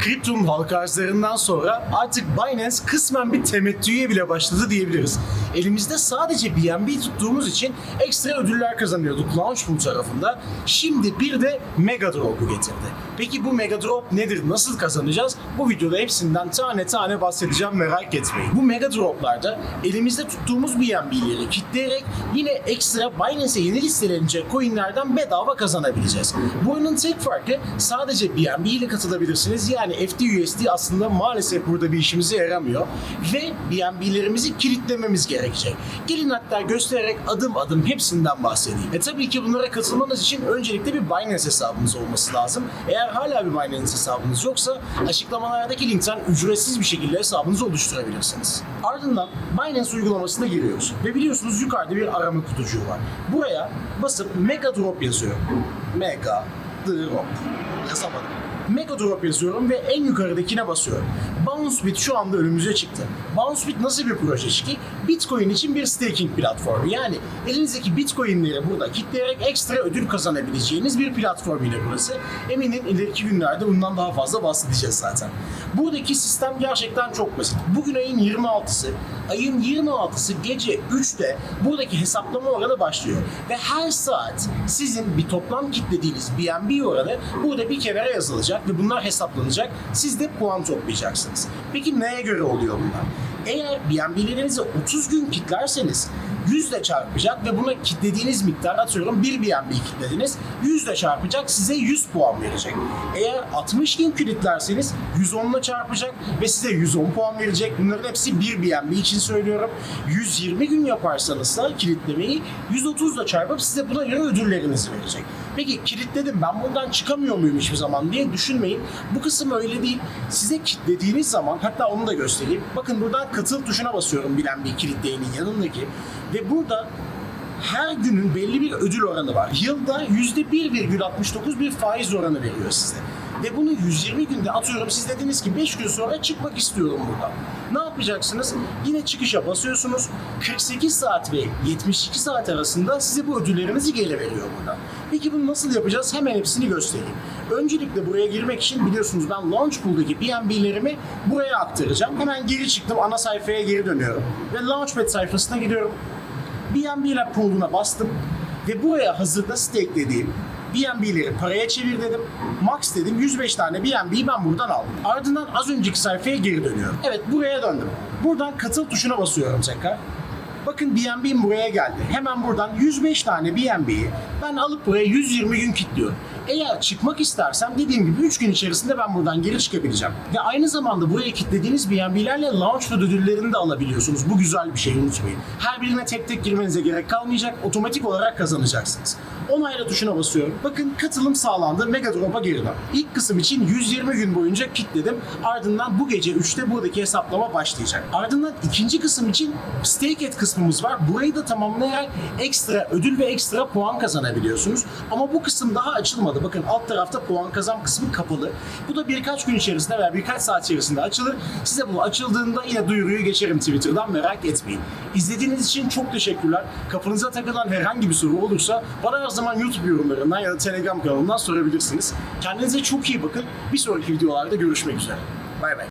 kriptonun halka arzlarından sonra artık Binance kısmen bir temettüye bile başladı diyebiliriz. Elimizde sadece BNB tuttuğumuz için ekstra ödüller kazanıyorduk Launchpool tarafında. Şimdi bir de Mega Drop'u getirdi. Peki bu Mega Drop nedir? Nasıl kazanacağız? Bu videoda hepsinden tane tane bahsedeceğim merak etmeyin. Bu Mega Drop'larda elimizde tuttuğumuz BNB'leri kitleyerek yine ekstra Binance'e yeni listelenecek coinlerden bedava kazanabileceğiz. Bu oyunun tek farkı sadece BNB ile katılabilirsiniz. Yani FTUSD aslında maalesef burada bir işimize yaramıyor. Ve BNB'lerimizi kilitlememiz gerekecek. Gelin hatta göstererek adım adım hepsinden bahsedeyim. E tabii ki bunlara katılmanız için öncelikle bir Binance hesabınız olması lazım. Eğer hala bir Binance hesabınız yoksa açıklamalardaki linkten ücretsiz bir şekilde hesabınızı oluşturabilirsiniz. Ardından Binance uygulamasına giriyoruz. Ve biliyorsunuz yukarıda bir arama kutucuğu var. Buraya basıp Mega Drop yazıyorum. Mega Drop. Yazamadım. Mega Drop yazıyorum ve en yukarıdakine basıyorum. BounceBit şu anda önümüze çıktı. BounceBit nasıl bir proje ki? Bitcoin için bir staking platformu. Yani elinizdeki Bitcoin'leri burada kitleyerek ekstra ödül kazanabileceğiniz bir platform yine burası. Eminim ileriki günlerde bundan daha fazla bahsedeceğiz zaten. Buradaki sistem gerçekten çok basit. Bugün ayın 26'sı. Ayın 26'sı gece 3'te buradaki hesaplama oranı başlıyor. Ve her saat sizin bir toplam kitlediğiniz BNB oranı burada bir kenara yazılacak ve bunlar hesaplanacak. Siz de puan toplayacaksınız. Peki neye göre oluyor bunlar? Eğer BNB'lerinizi 30 gün kitlerseniz 100 ile çarpacak ve buna kitlediğiniz miktar atıyorum 1 BNB kitlediniz 100 ile çarpacak size 100 puan verecek. Eğer 60 gün kilitlerseniz 110 ile çarpacak ve size 110 puan verecek. Bunların hepsi 1 BNB için söylüyorum. 120 gün yaparsanız da kilitlemeyi 130 ile çarpıp size buna göre ödüllerinizi verecek. Peki kilitledim ben buradan çıkamıyor muyum hiçbir zaman diye düşünmeyin. Bu kısım öyle değil. Size kilitlediğiniz zaman hatta onu da göstereyim. Bakın buradan katıl tuşuna basıyorum bilen bir kilitleyenin yanındaki ve burada her günün belli bir ödül oranı var. Yılda %1,69 bir faiz oranı veriyor size. Ve bunu 120 günde atıyorum siz dediniz ki 5 gün sonra çıkmak istiyorum buradan. Ne yapacaksınız? Yine çıkışa basıyorsunuz. 48 saat ve 72 saat arasında size bu ödüllerinizi geri veriyor burada. Peki bunu nasıl yapacağız? Hemen hepsini göstereyim. Öncelikle buraya girmek için biliyorsunuz ben Launchpool'daki BNB'lerimi buraya aktaracağım. Hemen geri çıktım ana sayfaya geri dönüyorum. Ve Launchpad sayfasına gidiyorum. BNB'ler pool'una bastım ve buraya hazırda stakelediğim BNB'leri paraya çevir dedim. Max dedim 105 tane BNB'yi ben buradan aldım. Ardından az önceki sayfaya geri dönüyorum. Evet buraya döndüm. Buradan katıl tuşuna basıyorum tekrar. Bakın BNB'm buraya geldi. Hemen buradan 105 tane BNB'yi ben alıp buraya 120 gün kilitliyorum. Eğer çıkmak istersem dediğim gibi 3 gün içerisinde ben buradan geri çıkabileceğim. Ve aynı zamanda buraya kilitlediğiniz BNB'lerle Launchpad ödüllerini de alabiliyorsunuz. Bu güzel bir şey unutmayın. Her birine tek tek girmenize gerek kalmayacak. Otomatik olarak kazanacaksınız. Onayla tuşuna basıyorum. Bakın katılım sağlandı. Mega Drop'a geri dön. İlk kısım için 120 gün boyunca kilitledim. Ardından bu gece 3'te buradaki hesaplama başlayacak. Ardından ikinci kısım için Stake It kısmımız var. Burayı da tamamlayarak ekstra ödül ve ekstra puan kazanabiliyorsunuz. Ama bu kısım daha açılmadı. Bakın alt tarafta puan kazan kısmı kapalı. Bu da birkaç gün içerisinde veya birkaç saat içerisinde açılır. Size bu açıldığında yine duyuruyu geçerim Twitter'dan merak etmeyin. İzlediğiniz için çok teşekkürler. Kafanıza takılan herhangi bir soru olursa bana her zaman YouTube yorumlarından ya da Telegram kanalından sorabilirsiniz. Kendinize çok iyi bakın. Bir sonraki videolarda görüşmek üzere. Bay bay.